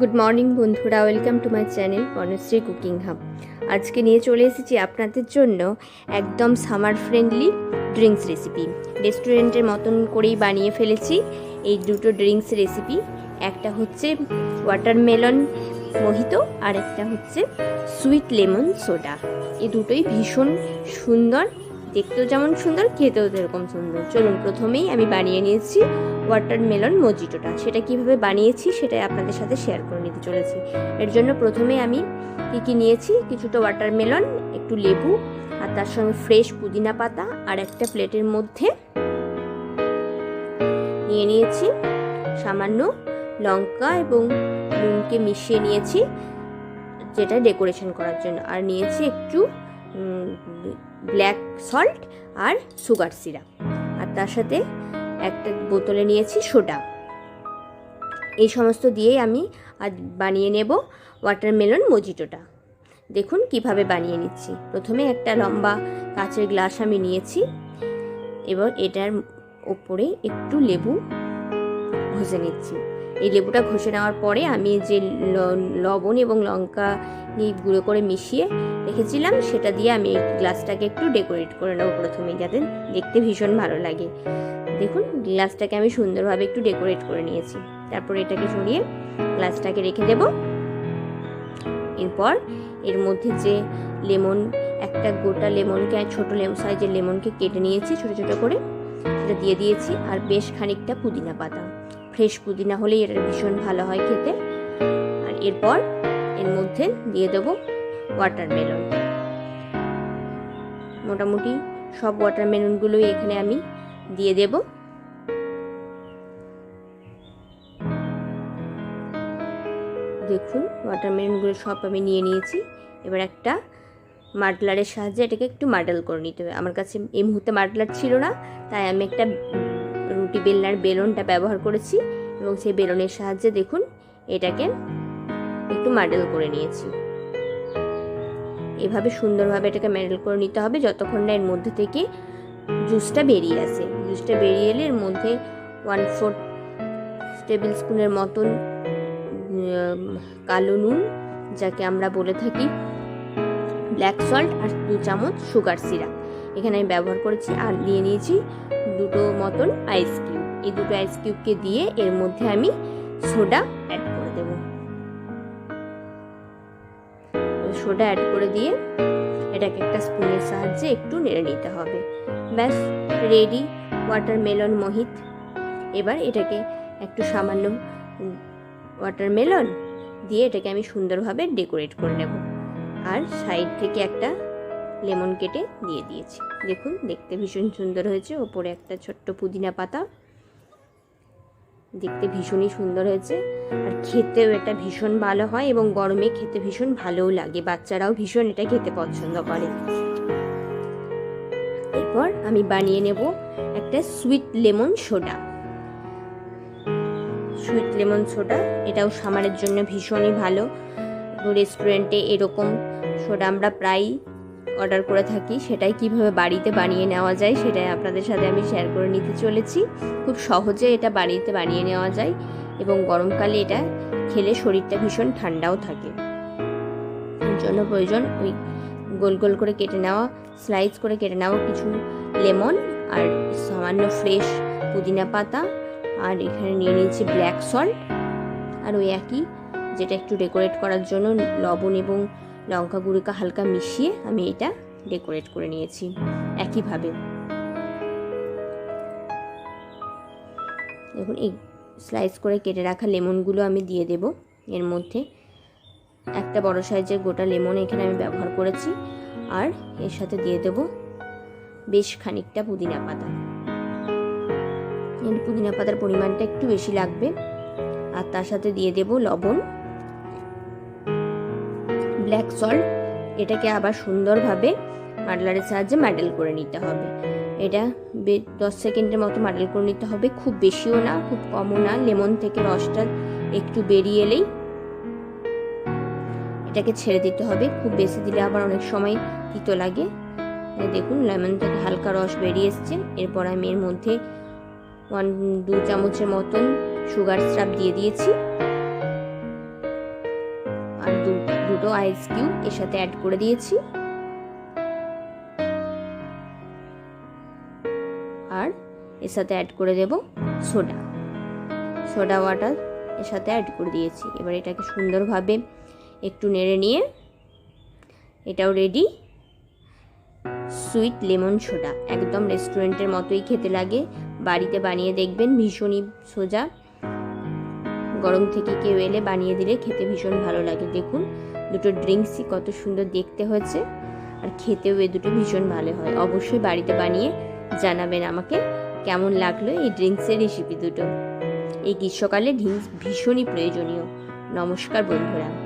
Good morning বন্ধুরা। Welcome to my channel Banashree cooking hub আজকে নিয়ে চলে এসেছি আপনাদের জন্য একদম সামার ফ্রেন্ডলি ড্রিঙ্কস রেসিপি রেস্টুরেন্টের মতন করেই বানিয়ে ফেলেছি এই দুটো ড্রিঙ্কস রেসিপি একটা হচ্ছে ওয়াটারমেলন মোহিত, আর একটা হচ্ছে সুইট লেমন সোডা এই দুটোই ভীষণ সুন্দর, দেখতেও যেমন সুন্দর, খেতেও এরকম সুন্দর। চলুন, প্রথমেই আমি বানিয়ে নিয়েছি ওয়াটারমেলন মজিটোটা। সেটা কীভাবে বানিয়েছি সেটাই আপনাদের সাথে শেয়ার করে নিতে চলেছি। এর জন্য প্রথমে আমি কী কী নিয়েছি? কিছুটা ওয়াটারমেলন একটু লেবু, আর তার সঙ্গে ফ্রেশ পুদিনা পাতা, আর একটা প্লেটের মধ্যে নিয়ে নিয়েছি সামান্য লঙ্কা এবং নুনকে মিশিয়ে নিয়েছি, যেটা ডেকোরেশন করার জন্য। আর নিয়েছি একটু ব্ল্যাক সল্ট আর সুগার সিরাপ। আর তার সাথে একটা বোতলে নিয়েছি, সোডা। এই সমস্ত দিয়েই আমি আজ বানিয়ে নেব ওয়াটারমেলন মজিটোটা দেখুন কীভাবে বানিয়ে নিচ্ছি। প্রথমে একটা লম্বা কাঁচের গ্লাস আমি নিয়েছি। এবার এটার ওপরে একটু লেবু ঘষে নিচ্ছি। এই লেবুটা ঘষে নেওয়ার পরে আমি যে লবণ এবং লঙ্কা গুঁড়ো করে মিশিয়ে রেখেছিলাম, সেটা দিয়ে আমি গ্লাসটাকে একটু ডেকোরেট করে নেব প্রথমে যাতে দেখতে ভীষণ ভালো লাগে। দেখুন, গ্লাসটাকে আমি সুন্দরভাবে একটু ডেকোরেট করে নিয়েছি। তারপর এটাকে সরিয়ে গ্লাসটাকে রেখে দেব। এরপর এর মধ্যে যে লেমন, একটা গোটা লেমনকে, ছোট লেমন সাইজের লেমনকে কেটে নিয়েছি ছোট ছোট করে। সেটা দিয়ে দিয়েছি, আর বেশ খানিকটা পুদিনা পাতা। ফ্রেশ পুদিনা হলেই এটা ভীষণ ভালো হয় খেতে। আর এরপর এর মধ্যে দিয়ে দেবো ওয়াটারমেলন মোটামুটি সব ওয়াটারমেলনগুলোই এখানে আমি দিয়ে দেব। দেখুন ওয়াটারমেলনগুলো সব আমি নিয়ে নিয়েছি। এবার একটা মাডলারের সাহায্যে এটাকে একটু মাডল করে নিতে হবে। আমার কাছে এই মুহূর্তে মাডলার ছিল না, তাই আমি একটা রুটি বেলনার বেলনটা ব্যবহার করেছি এবং সেই বেলনের সাহায্যে দেখুন, এটাকে একটু মাডেল করে নিয়েছি। এভাবে সুন্দরভাবে এটাকে ম্যাডেল করে নিতে হবে, যতক্ষণ না এর মধ্যে থেকে জুসটা বেরিয়ে আসে। জুসটা বেরিয়ে এলে এর মধ্যে ওয়ান ফোর্থ টেবিল স্পুনের মতন কালো নুন, যাকে আমরা বলে থাকি ব্ল্যাক সল্ট আর দু চামচ সুগার সিরাপ এখানে আমি ব্যবহার করেছি আর নিয়ে নিয়েছি দুটো মতন আইস কিউব এই দুটো আইস কিউবকে দিয়ে এর মধ্যে আমি সোডা অ্যাড করে দেব। সোডা অ্যাড করে দিয়ে এটাকে একটা স্পুনের সাহায্যে একটু নেড়ে নিতে হবে। ব্যাস রেডি ওয়াটারমেলন মোহিত। এবার এটাকে একটু সামান্য ওয়াটারমেলন দিয়ে এটাকে আমি সুন্দরভাবে ডেকোরেট করে নেব। আর সাইড থেকে একটা লেমন কেটে দিয়ে দিয়েছি। দেখুন, দেখতে ভীষণ সুন্দর হয়েছে। ওপরে একটা ছোট্ট পুদিনা পাতা। দেখতে ভীষণই সুন্দর হয়েছে। আর খেতেও এটা ভীষণ ভালো হয় এবং গরমে খেতে ভীষণ ভালোও লাগে। বাচ্চারাও ভীষণ এটা খেতে পছন্দ করে। এরপর আমি বানিয়ে নেব একটা sweet lemon soda sweet lemon soda এটাও সামারের জন্য ভীষণই ভালো। রেস্টুরেন্টে এরকম সোডা আমরা প্রায়ই অর্ডার করে থাকি। সেটাই কীভাবে বাড়িতে বানিয়ে নেওয়া যায়, সেটাই আপনাদের সাথে আমি শেয়ার করে নিতে চলেছি। খুব সহজে এটা বাড়িতে বানিয়ে নেওয়া যায় এবং গরমকালে এটা খেলে শরীরটা ভীষণ ঠান্ডাও থাকে। জন্য প্রয়োজন ওই গোল গোল করে কেটে নেওয়া স্লাইস করে কেটে নেওয়া কিছু লেমন আর সামান্য ফ্রেশ পুদিনা পাতা আর এখানে নিয়ে নিয়েছি ব্ল্যাক সল্ট আর ওই একই যেটা একটু ডেকোরেট করার জন্য লবণ এবং লঙ্কা গুঁড়োকে হালকা মিশিয়ে আমি এটা ডেকোরেট করে নিয়েছি একইভাবে। দেখুন এই স্লাইস করে কেটে রাখা লেমনগুলো আমি দিয়ে দেব এর মধ্যে। একটা বড় সাইজের গোটা লেমন এখানে আমি ব্যবহার করেছি। আর এর সাথে দিয়ে দেব বেশ খানিকটা পুদিনা পাতা। পুদিনা পাতার পরিমাণটা একটু বেশি লাগবে। আর তার সাথে দিয়ে দেব লবণ। ব্ল্যাক সল্ট, এটাকে আবার সুন্দরভাবে মাডলারের সাহায্যে মাডেল করে নিতে হবে। এটা দশ সেকেন্ডের মতো মাডেল করে নিতে হবে। খুব বেশিও না, খুব কমও না। লেমন থেকে রসটা একটু বেরিয়ে এলেই এটাকে ছেড়ে দিতে হবে। খুব বেশি দিলে আবার অনেক সময় তিতো লাগে। দেখুন লেমন থেকে হালকা রস বেরিয়ে এসছে। এরপর আমি এর মধ্যে ওয়ান দু চামচের মতন সুগার স্রাব দিয়ে দিয়েছি। আর দুটো আইস কিউব এর সাথে অ্যাড করে দিয়েছি। আর এর সাথে অ্যাড করে দেব সোডা সোডা ওয়াটার এর সাথে অ্যাড করে দিয়েছি। এবার এটাকে সুন্দরভাবে একটু নেড়ে নিয়ে এটাও রেডি সুইট লেমন সোডা একদম রেস্টুরেন্টের মতোই খেতে লাগে। বাড়িতে বানিয়ে দেখবেন ভীষণই সোজা। গরম থেকে কেউ এলে বানিয়ে দিলে খেতে ভীষণ ভালো লাগে। দেখুন, দুটো ড্রিঙ্কসই কত সুন্দর দেখতে হয়েছে। আর খেতেও এ দুটো ভীষণ ভালো হয়। অবশ্যই বাড়িতে বানিয়ে জানাবেন আমাকে কেমন লাগল এই ড্রিঙ্কসের রেসিপি দুটো। এই গ্রীষ্মকালে ড্রিঙ্কস ভীষণই প্রয়োজনীয়। নমস্কার বন্ধুরা।